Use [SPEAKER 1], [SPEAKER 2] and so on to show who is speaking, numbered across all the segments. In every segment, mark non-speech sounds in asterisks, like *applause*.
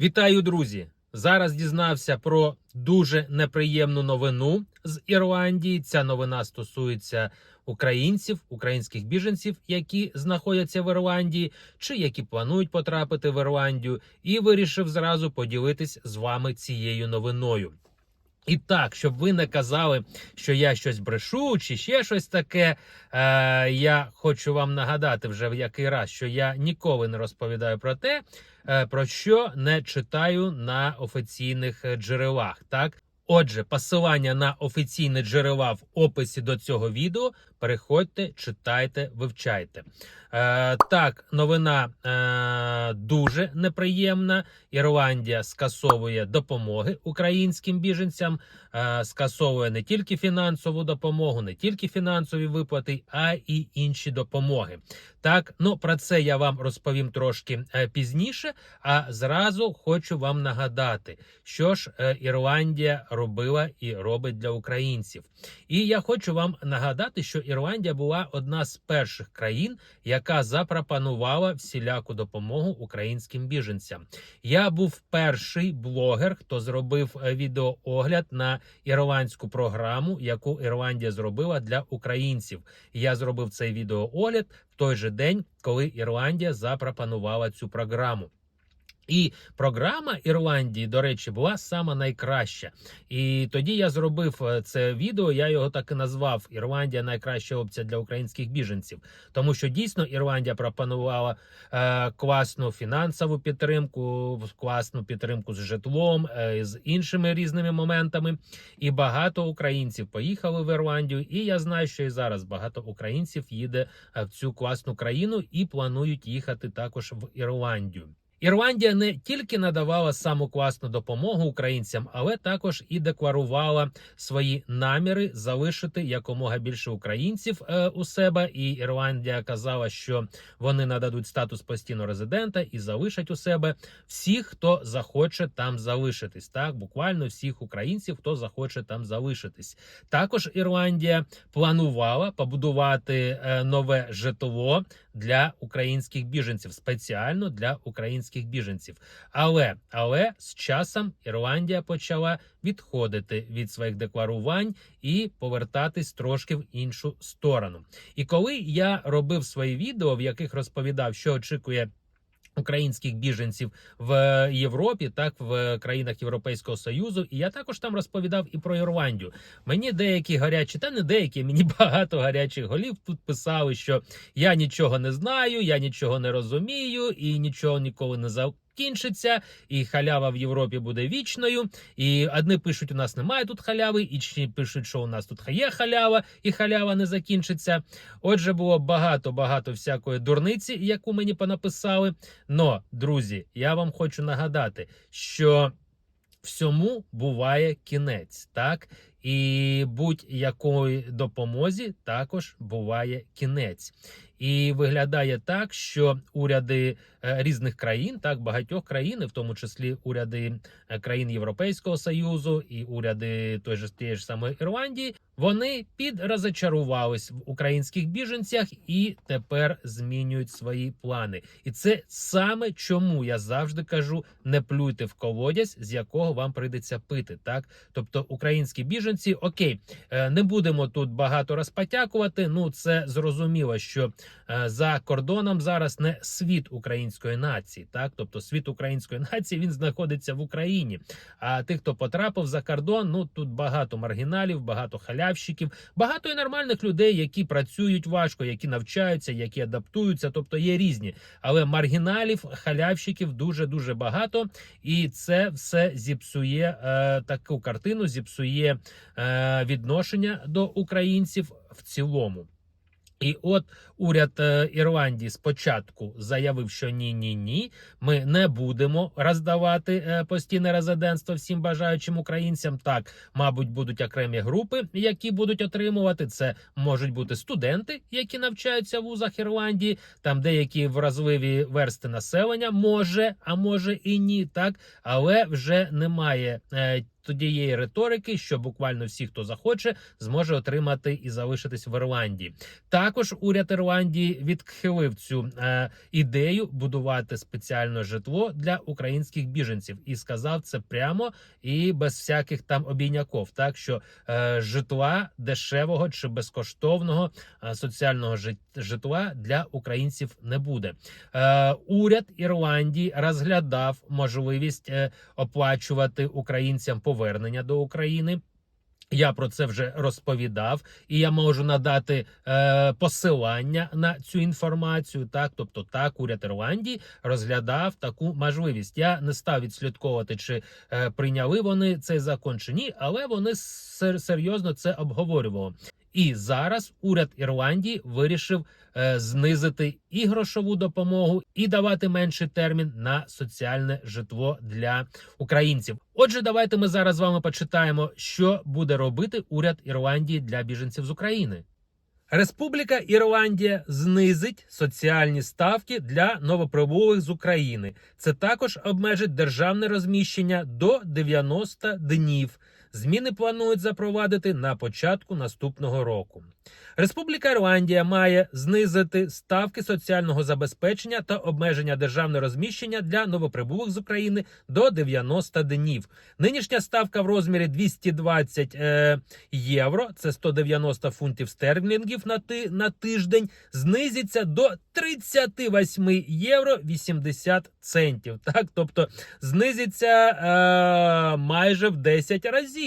[SPEAKER 1] Вітаю, друзі! Зараз дізнався про дуже неприємну новину з Ірландії. Ця новина стосується українців, українських біженців, які знаходяться в Ірландії, чи які планують потрапити в Ірландію, і вирішив зразу поділитись з вами цією новиною. І так, щоб ви не казали, що я щось брешу, чи ще щось таке. Е, я хочу вам нагадати вже в який раз, що я ніколи не розповідаю про те, про що не читаю на офіційних е, джерелах. Так, отже, посилання на офіційні джерела в описі до цього відео. Переходьте, читайте, вивчайте. Е, так, новина е, дуже неприємна. Ірландія скасовує допомоги українським біженцям, е, скасовує не тільки фінансову допомогу, не тільки фінансові виплати, а і інші допомоги. Так, ну про це я вам розповім трошки е, пізніше. А зразу хочу вам нагадати, що ж е, Ірландія робила і робить для українців. І я хочу вам нагадати, що Ірландія була одна з перших країн, яка запропонувала всіляку допомогу українським біженцям. Я був перший блогер, хто зробив е, відеоогляд на ірландську програму, яку Ірландія зробила для українців. Я зробив цей відеоогляд в той же день, коли Ірландія запропонувала цю програму. І програма Ірландії, до речі, була сама найкраща. І тоді я зробив е, це відео. Я його так і назвав Ірландія найкраща опція для українських біженців, тому що дійсно Ірландія пропонувала е, класну фінансову підтримку, класну підтримку з житлом, е, з іншими різними моментами. І багато українців поїхали в Ірландію. І я знаю, що і зараз багато українців їде е, в цю класну країну і планують їхати також в Ірландію. Ірландія не тільки надавала саму класну допомогу українцям, але також і декларувала свої наміри залишити якомога більше українців е, у себе. І Ірландія казала, що вони нададуть статус постійного резидента і залишать у себе всіх, хто захоче там залишитись. Так, буквально всіх українців, хто захоче там залишитись. Також Ірландія планувала побудувати е, нове житло для українських біженців, спеціально для українських біженців. Але але з часом Ірландія почала відходити від своїх декларувань і повертатись трошки в іншу сторону. І коли я робив свої відео, в яких розповідав, що очікує. Українських біженців в Європі, так в країнах Європейського союзу, і я також там розповідав і про Ірландію. Мені деякі гарячі, та не деякі, мені багато гарячих голів тут писали, що я нічого не знаю, я нічого не розумію і нічого ніколи не закінчиться, і халява в Європі буде вічною. І одні пишуть, у нас немає тут халяви, інші пишуть, що у нас тут є халява, і халява не закінчиться. Отже, було багато багато всякої дурниці, яку мені понаписали. Но, друзі, я вам хочу нагадати, що всьому буває кінець, так? І будь-якої допомозі також буває кінець. І виглядає так, що уряди е, різних країн, так багатьох країн, в тому числі уряди е, країн Європейського союзу і уряди той же тієї ж самої Ірландії, вони підрозочарувались в українських біженцях і тепер змінюють свої плани. І це саме чому я завжди кажу: не плюйте в колодязь, з якого вам прийдеться пити. Так, тобто українські біженці, окей, е, не будемо тут багато розпотякувати. Ну це зрозуміло, що е, за кордоном зараз не світ української нації, так тобто світ української *laughs* нації він знаходиться в Україні. А тих, хто потрапив за кордон, ну тут багато маргіналів, багато халявщиків, багато і нормальних людей, які працюють важко, які навчаються, які адаптуються, тобто є різні. Але маргіналів, халявщиків дуже дуже багато, і це все зіпсує е, таку картину, зіпсує відношення до українців в цілому. І от уряд е, Ірландії спочатку заявив, що ні, ні, ні, ми не будемо роздавати е, постійне резидентство всім бажаючим українцям. Так, мабуть, будуть окремі групи, які будуть отримувати. Це можуть бути студенти, які навчаються в вузах Ірландії, там деякі вразливі версти населення може, а може і ні, так, але вже немає. Тієї риторики, що буквально всі, хто захоче, зможе отримати і залишитись в Ірландії. Також уряд Ірландії відхилив цю е, ідею будувати спеціальне житло для українських біженців і сказав це прямо і без всяких там обійняков. Так що е, житла дешевого чи безкоштовного е, соціального жит- житла для українців не буде. Е, уряд Ірландії розглядав можливість е, оплачувати українцям повернення до України. Я про це вже розповідав, і я можу надати е, посилання на цю інформацію. Так, тобто, так, уряд Ірландії розглядав таку можливість. Я не став відслідковувати, чи е, прийняли вони цей закон чи ні, але вони серйозно це обговорювали. І зараз уряд Ірландії вирішив е, знизити і грошову допомогу, і давати менший термін на соціальне житло для українців. Отже, давайте ми зараз з вами почитаємо, що буде робити уряд Ірландії для біженців з України. Республіка Ірландія знизить соціальні ставки для новоприбулих з України. Це також обмежить державне розміщення до 90 днів. Зміни планують запровадити на початку наступного року. Республіка Ірландія має знизити ставки соціального забезпечення та обмеження державного розміщення для новоприбулих з України до 90 днів. Нинішня ставка в розмірі 220 е, євро, це 190 фунтів стерлінгів на, ти, на тиждень, знизиться до 38 євро 80 центів. Так, тобто знизиться е, майже в 10 разів.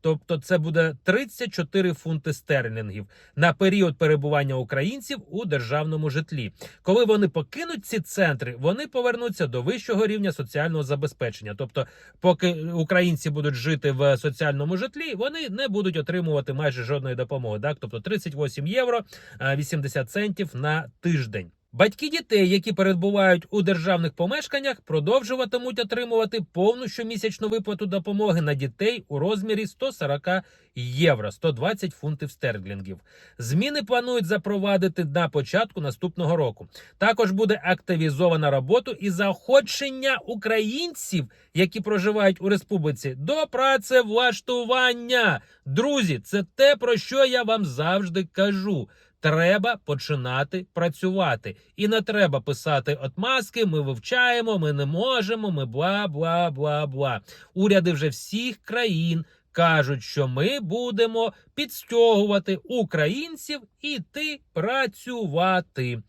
[SPEAKER 1] Тобто, це буде 34 фунти стерлінгів на період перебування українців у державному житлі. Коли вони покинуть ці центри, вони повернуться до вищого рівня соціального забезпечення. Тобто, поки українці будуть жити в соціальному житлі, вони не будуть отримувати майже жодної допомоги. Так, тобто 38 євро е, 80 центів на тиждень. Батьки дітей, які перебувають у державних помешканнях, продовжуватимуть отримувати повну щомісячну виплату допомоги на дітей у розмірі 140 євро, 120 фунтів стерлінгів. Зміни планують запровадити на початку наступного року. Також буде активізована роботу і заохочення українців, які проживають у республіці, до працевлаштування. Друзі, це те, про що я вам завжди кажу. Треба починати працювати, і не треба писати отмазки. Ми вивчаємо, ми не можемо. Ми бла бла бла бла. Уряди вже всіх країн кажуть, що ми будемо підстягувати українців іти працювати.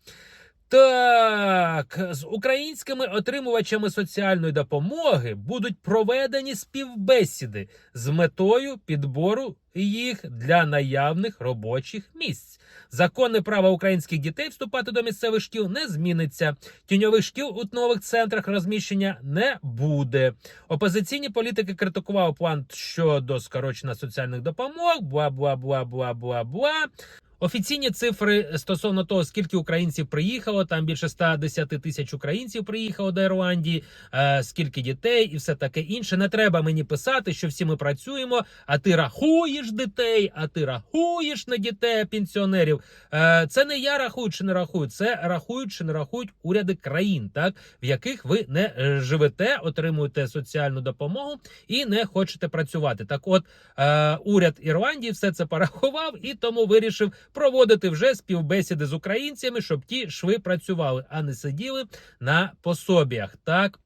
[SPEAKER 1] Так, з українськими отримувачами соціальної допомоги будуть проведені співбесіди з метою підбору їх для наявних робочих місць. Законне право українських дітей вступати до місцевих шкіл не зміниться. Тіньових шкіл у нових центрах розміщення не буде. Опозиційні політики критикували план щодо скорочення соціальних допомог. Бла бла бла бла бла бла. Офіційні цифри стосовно того, скільки українців приїхало, там більше 110 тисяч українців приїхало до Ірландії, е, скільки дітей і все таке інше. Не треба мені писати, що всі ми працюємо, а ти рахуєш дітей, а ти рахуєш на дітей пенсіонерів. Е, це не я рахую чи не рахую, це рахують чи не рахують уряди країн, так в яких ви не е, живете, отримуєте соціальну допомогу і не хочете працювати. Так, от е, уряд Ірландії все це порахував і тому вирішив проводити вже співбесіди з українцями, щоб ті шви працювали, а не сиділи на пособіях. Так.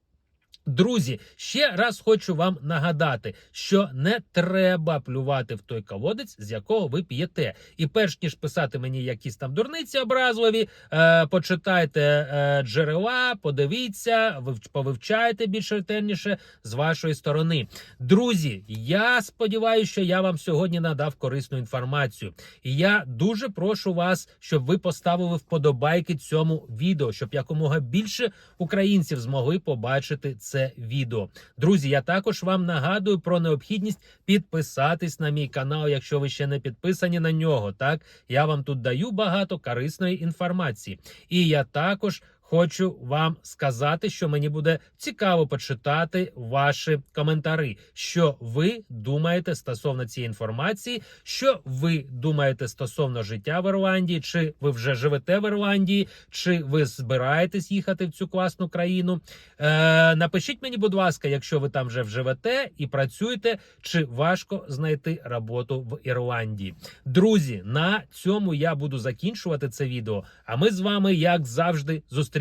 [SPEAKER 1] Друзі, ще раз хочу вам нагадати, що не треба плювати в той колодець, з якого ви п'єте. І перш ніж писати мені якісь там дурниці образливі, е, почитайте е, джерела, подивіться, вив- повивчайте більш ретельніше з вашої сторони. Друзі, я сподіваюся, що я вам сьогодні надав корисну інформацію. І я дуже прошу вас, щоб ви поставили вподобайки цьому відео, щоб якомога більше українців змогли побачити це відео. Друзі, я також вам нагадую про необхідність підписатись на мій канал, якщо ви ще не підписані на нього. Так я вам тут даю багато корисної інформації, і я також. Хочу вам сказати, що мені буде цікаво почитати ваші коментарі, що ви думаєте стосовно цієї інформації, що ви думаєте стосовно життя в Ірландії, чи ви вже живете в Ірландії, чи ви збираєтесь їхати в цю класну країну. Е, напишіть мені, будь ласка, якщо ви там вже живете і працюєте, чи важко знайти роботу в Ірландії. Друзі, на цьому я буду закінчувати це відео. А ми з вами, як завжди,